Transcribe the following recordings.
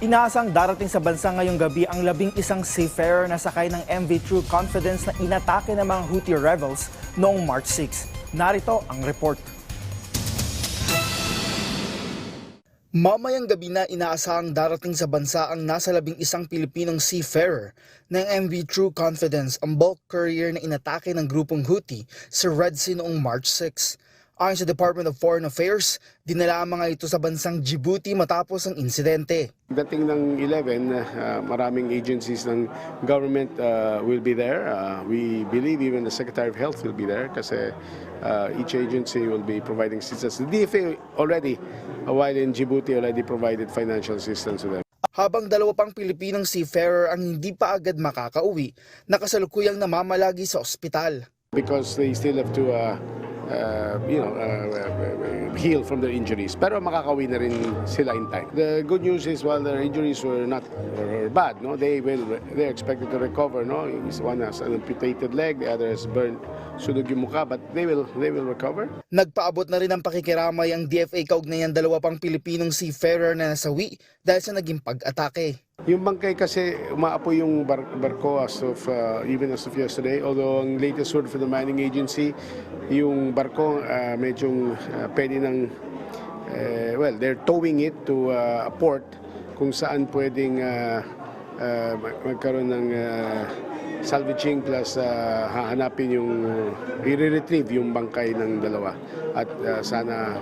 Inaasang darating sa bansa ngayong gabi ang labing isang seafarer na sakay ng MV True Confidence na inatake ng mga Houthi rebels noong March 6. Narito ang report. Mamayang gabi na inaasahang darating sa bansa ang nasa labing isang Pilipinong seafarer ng MV True Confidence, ang bulk courier na inatake ng grupong Houthi sa Red Sea noong March 6. Ayon sa Department of Foreign Affairs, dinala ang mga ito sa bansang Djibouti matapos ang insidente. Dating ng 11, uh, maraming agencies ng government uh, will be there. Uh, we believe even the Secretary of Health will be there kasi uh, each agency will be providing assistance. The DFA already, uh, while in Djibouti, already provided financial assistance to them. Habang dalawa pang Pilipinong seafarer ang hindi pa agad makakauwi, nakasalukuyang namamalagi sa ospital. Because they still have to uh, you know, uh, uh, heal from their injuries. Pero makakauwi na rin sila in time. The good news is while their injuries were not were bad, no, they will they're expected to recover. No, one has an amputated leg, the other has burned sunog yung mukha, but they will they will recover. Nagpaabot na rin ng pakikiramay ang DFA kaugnayan dalawa pang Pilipinong seafarer na nasawi dahil sa naging pag-atake. Yung bangkay kasi umaapoy yung bar- barko as of uh, even as of yesterday. Although ang latest word from the mining agency, yung barko uh, medyo uh, pwede ng uh, well, they're towing it to uh, a port kung saan pwedeng uh, uh, mag- magkaroon ng uh, salvaging plus uh, hahanapin yung i-retrieve yung bangkay ng dalawa at uh, sana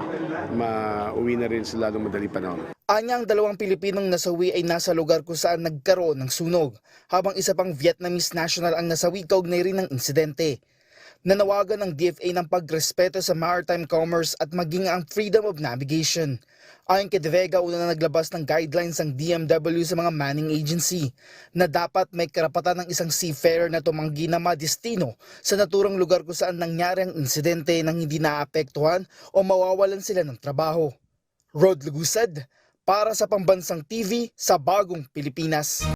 mauwi na rin sa lalong madali panahon. Anya ang dalawang Pilipinong nasawi ay nasa lugar kung saan nagkaroon ng sunog, habang isa pang Vietnamese national ang nasawi kaugnay rin ng insidente. Nanawagan ng DFA ng pagrespeto sa maritime commerce at maging ang freedom of navigation. Ayon kay De Vega, una na naglabas ng guidelines ang DMW sa mga manning agency na dapat may karapatan ng isang seafarer na tumanggi na madestino sa naturang lugar kung saan nangyari ang insidente nang hindi naapektuhan o mawawalan sila ng trabaho. Rod Lugusad, para sa Pambansang TV sa Bagong Pilipinas.